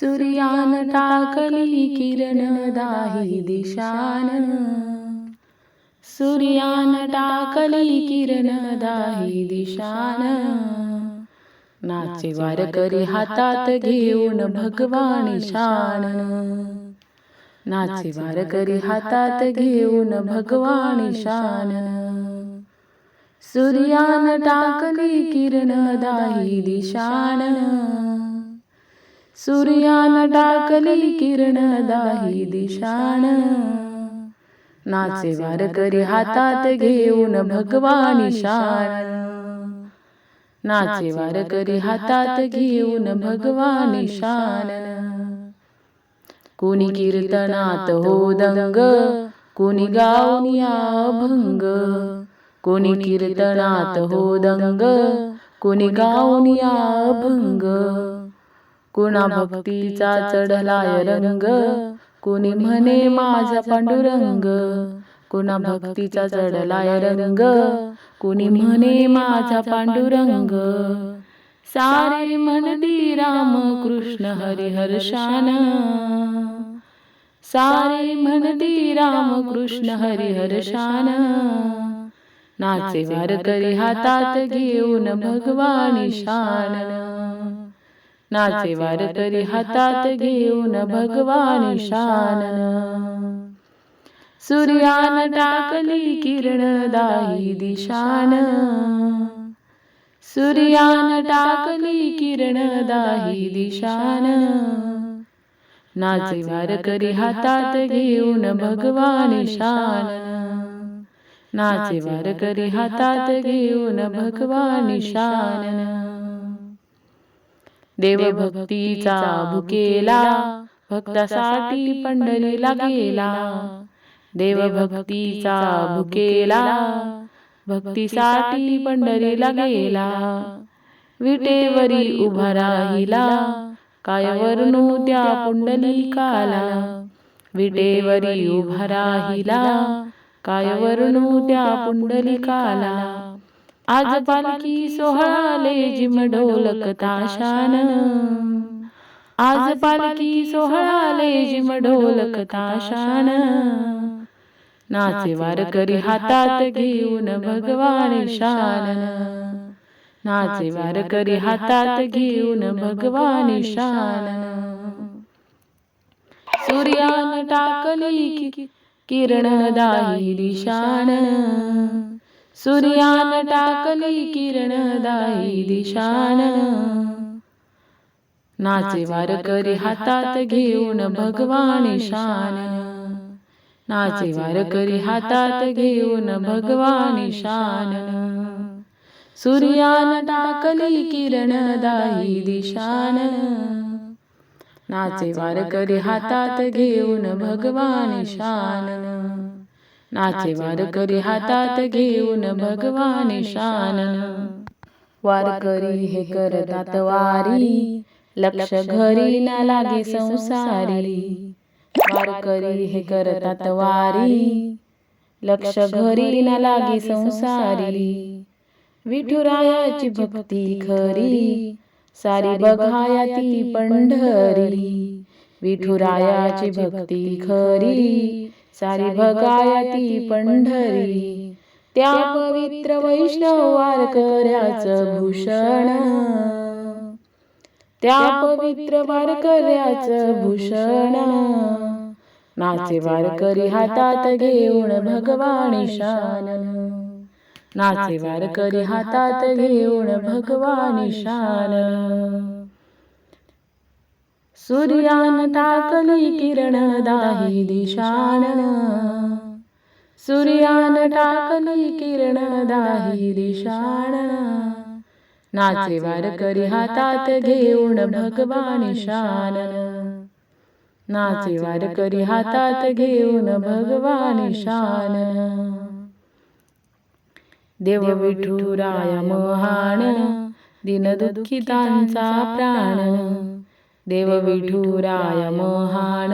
सूर्यान टाकली किरण दाही दिशान. सूर्यान टाकली किरण दाही दिशान. नाचे वारकरी हातात घेऊन भगवान शान. नाचे वारकरी हातात घेऊन भगवान शान. सूर्यान टाकली किरण दाही दिशान. सूर्यान टाकली किरण दाही दिशान नाचे वारकरी हातात घेऊन भगवान शान नाचे वारकरी हातात घेऊन भगवान शान कोणी कीर्तनात हो दंग कोणी गाऊन भंग कोणी कीर्तनात हो दंग कोणी गाऊन भंग कुणा भक्तीचा चढलाय रंग? कोणी म्हणे माझा पांडुरंग? कुणा भक्तीचा चढलाय रंग? कोणी म्हणे माझा पांडुरंग? सारे म्हणती राम कृष्ण हरी हर्षान सारे म्हणती राम कृष्ण हरी हर्षान नाचे वारकरी हातात घेऊन भगवान शान नाचे वारकरी हातात घेऊन भगवान शान. सूर्यान टाकली किरण दाही दिशान. सूर्यान टाकली किरण दाही दिशान. नाचे वारकरी हातात घेऊन भगवान शान. नाचे वारकरी हातात घेऊन भगवान शान. देवभक्तीचा भुकेला भक्तासाठी पंढरीला गेला. देवभक्तीचा भुकेला भक्तीसाठी पंढरीला गेला. विटेवरी उभा राहिला कायवरनू त्या पुंडलिकाला विटेवरी उभा राहिला कायवरनू त्या पुंडलिकाला आज पालखी सोहळाले जिम ढोलक ताशान. आज पालखी सोहळाले जिम ढोलक ताशान. नाचे वारकरी हातात घेऊन भगवान शान नाचे वारकरी हातात घेऊन भगवान शान सूर्यान टाकली किरण दाही दिशान सूर्यान टाकली किरण दाही दिशान. नाचे वारकरी हातात घेऊन भगवान शान नाचे वारकरी हातात घेऊन भगवान शान सूर्यान टाकली किरण दाही दिशान. नाचे वारकरी हातात घेऊन भगवान शान नाचे वारकरी हातात घेऊन भगवान शान वारकरी हे करतात वारी. लक्ष घरी ना लागे संसारी. वारकरी हे करतात वारी. लक्ष घरी ना लागे संसारी. विठुरायाची भक्ती खरी. सारी बघाया ती पंढरी. विठुरायाची भक्ती खरी सारी बघाया ती पंढरी. त्या पवित्र वैष्णव वारकऱ्याचं भूषण. त्या पवित्र वारकऱ्याचं भूषण. नाचे वारकरी हातात घेऊन भगवान शान नाचे वारकरी हातात घेऊन भगवान शान सूर्यान टाकली किरण दाही दिशान सूर्यान टाकली किरण दाही दिशाण नाचे वारकरी हातात घेऊन भगवान शान नाचे वारकरी हातात घेऊन भगवान शान देव विठुराया महान दिनदुःखितांचा प्राण देव विठुराया महान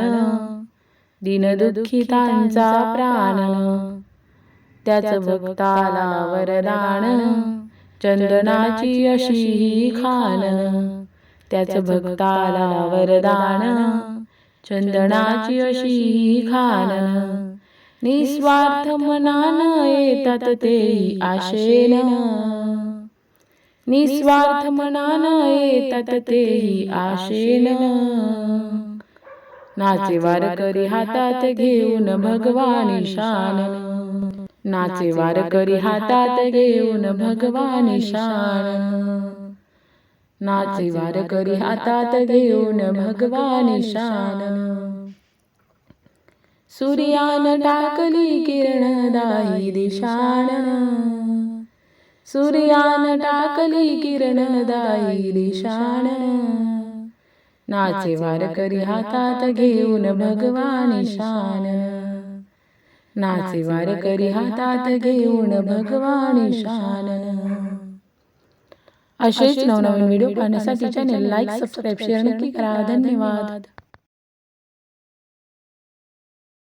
दीनदुःखितांचा प्राण त्याच भक्ताला वरदान चंदनाची अशी ही खान त्याच भक्ताला वरदान चंदनाची अशी ही खान. निस्वार्थ मनान येतात ते आशेन. निस्वार्थ मनान येतात तेही आशेन। नाचे वारकरी हातात घेऊन भगवान शान नाचे वारकरी हातात घेऊन भगवानी शान नाचे वारकरी हातात घेऊन भगवान शान सूर्यान टाकली किरणदायी दिशान। सूर्यान टाकली किरणदायी दिशान. नाचे वारकरी हातात घेऊन भगवानी शान नाचे वारकरी हातात घेऊन भगवानी शान असेच नवनवीन व्हिडिओ पाहण्यासाठी चॅनेल लाईक सबस्क्राईब शेअर नक्की करा. धन्यवाद.